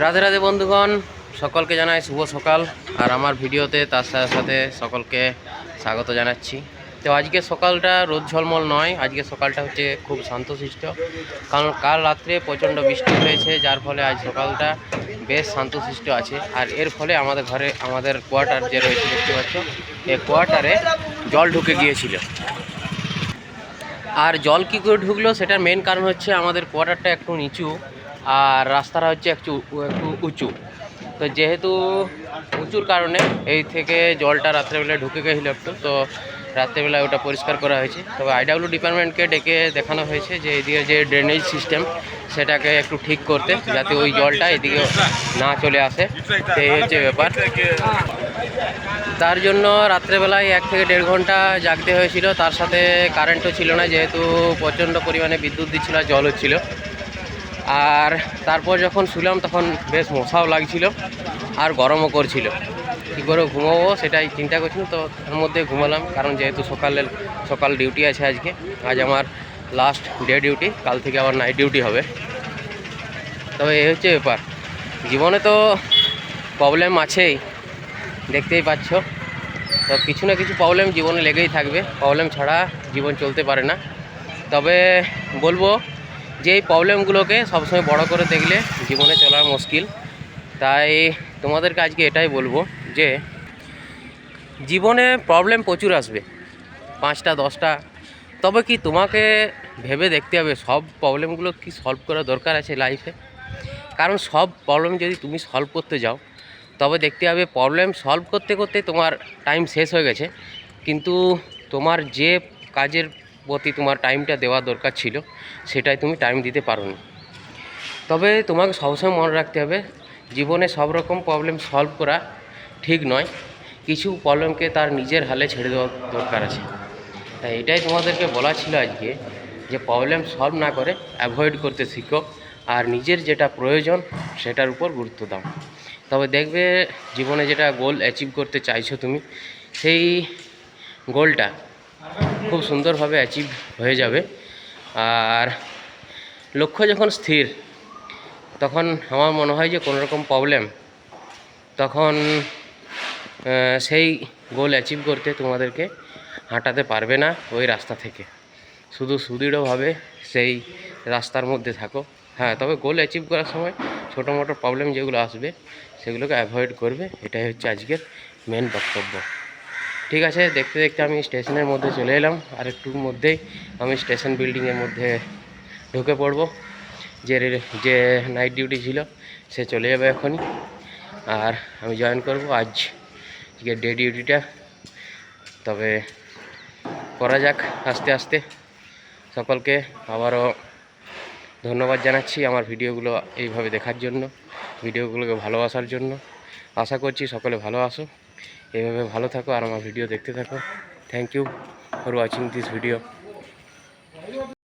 রাধে রাধে বন্ধুগণ, সকলকে জানাই শুভ সকাল। আর আমার ভিডিওতে তার সাথে সাথে সকলকে স্বাগত জানাচ্ছি। তো আজকে সকালটা রোদ ঝলমল নয়, আজকে সকালটা হচ্ছে খুব শান্তশিষ্ট। কারণ কাল রাত্রে প্রচণ্ড বৃষ্টি হয়েছে, যার ফলে আজ সকালটা বেশ শান্তশিষ্ট আছে। আর এর ফলে আমাদের ঘরে, আমাদের কোয়ার্টার যে রয়েছে, দেখতে পাচ্ছ এই কোয়ার্টারে জল ঢুকে গিয়েছিল। আর জল কী করে ঢুকলো, সেটার মেন কারণ হচ্ছে আমাদের কোয়ার্টারটা একটু নিচু। আর রাস্তাটা হচ্ছে একটু একটু উঁচু। তো যেহেতু উঁচুর কারণে এই থেকে জলটা রাত্রেবেলায় ঢুকে গেছিল একটু, তো রাত্রেবেলায় ওটা পরিষ্কার করা হয়েছে। তবে আইডাব্লিউ ডিপার্টমেন্টকে ডেকে দেখানো হয়েছে যে এদিকে যে ড্রেনেজ সিস্টেম সেটাকে একটু ঠিক করতে, যাতে ওই জলটা এদিকে না চলে আসে। এই হচ্ছে ব্যাপার। তার জন্য রাত্রেবেলায় এক থেকে দেড় ঘণ্টা জাগতে হয়েছিল। তার সাথে কারেন্টও ছিল না, যেহেতু প্রচণ্ড পরিমাণে বিদ্যুৎ দিচ্ছিল জল হচ্ছিল আর তারপর যখন শুলাম, তখন বেশ মশাও লাগছিল আর গরমও করছিল। কী করে ঘুমাবো সেটাই চিন্তা করছিলাম, তো তার মধ্যে ঘুমালাম। কারণ যেহেতু সকালের, সকাল ডিউটি আছে আজকে, আজ আমার লাস্ট ডে ডিউটি কাল থেকে আবার নাইট ডিউটি হবে। তবে এই হচ্ছে ব্যাপার, জীবনে তো প্রবলেম আছেই, দেখতেই পাচ্ছ। তো কিছু না কিছু প্রবলেম জীবনে লেগেই থাকবে প্রবলেম ছাড়া জীবন চলতে পারে না। তবে বলব যে এই প্রবলেমগুলোকে সবসময় বড় করে দেখলে জীবনে চলা মুশকিল। তাই তোমাদেরকে আজকে এটাই বলব যে, জীবনে প্রবলেম প্রচুর আসবে, পাঁচটা, দশটা। তবে কি তোমাকে ভেবে দেখতে হবে সব প্রবলেমগুলো কি সলভ করা দরকার আছে লাইফে কারণ সব প্রবলেম যদি তুমি সলভ করতে যাও, তবে দেখতে হবে প্রবলেম সলভ করতে করতে তোমার টাইম শেষ হয়ে গেছে। কিন্তু তোমার যে কাজের প্রতি তোমার টাইমটা দেওয়া দরকার ছিল, সেটাই তুমি টাইম দিতে পারোনি। তবে তোমাকে সবসময় মনে রাখতে হবে, জীবনে সব রকম প্রবলেম সলভ করা ঠিক নয়, কিছু প্রবলেমকে তার নিজের হালে ছেড়ে দেওয়া দরকার আছে। তাই এটাই তোমাদেরকে বলা ছিল আজকে, যে প্রবলেম সলভ না করে অ্যাভয়েড করতে শিখো, আর নিজের যেটা প্রয়োজন সেটার উপর গুরুত্ব দাও। তবে দেখবে জীবনে যেটা গোল অ্যাচিভ করতে চাইছো তুমি, সেই গোলটা খুব সুন্দরভাবে অ্যাচিভ হয়ে যাবে। আর লক্ষ্য যখন স্থির, তখন আমার মনে হয় যে কোনো রকম প্রবলেম তখন সেই গোল অ্যাচিভ করতে তোমাদেরকে হাঁটাতে পারবে না ওই রাস্তা থেকে। শুধু সুদৃঢ়ভাবে সেই রাস্তার মধ্যে থাকো। হ্যাঁ তবে গোল অ্যাচিভ করার সময় ছোটো মোটো প্রবলেম যেগুলো আসবে, সেগুলোকে অ্যাভয়েড করবে। এটাই হচ্ছে আজকের মেন বক্তব্য। ঠিক আছে, দেখতে দেখতে আমি স্টেশনের মধ্যে চলে এলাম। আর একটুর মধ্যেই আমি স্টেশন বিল্ডিংয়ের মধ্যে ঢুকে পড়ব। যে যে নাইট ডিউটি ছিল, সে চলে যাবে এখনই। আর আমি জয়েন করব আজ ডে ডিউটিটা তবে করা যাক আস্তে আস্তে। সকলকে আবারও ধন্যবাদ জানাচ্ছি আমার ভিডিওগুলো এইভাবে দেখার জন্য, ভিডিওগুলোকে ভালোবাসার জন্য। আশা করছি সকলে ভালো আসো এইভাবে ভালো থাকো আর আমার ভিডিও দেখতে থাকো। Thank you for watching this video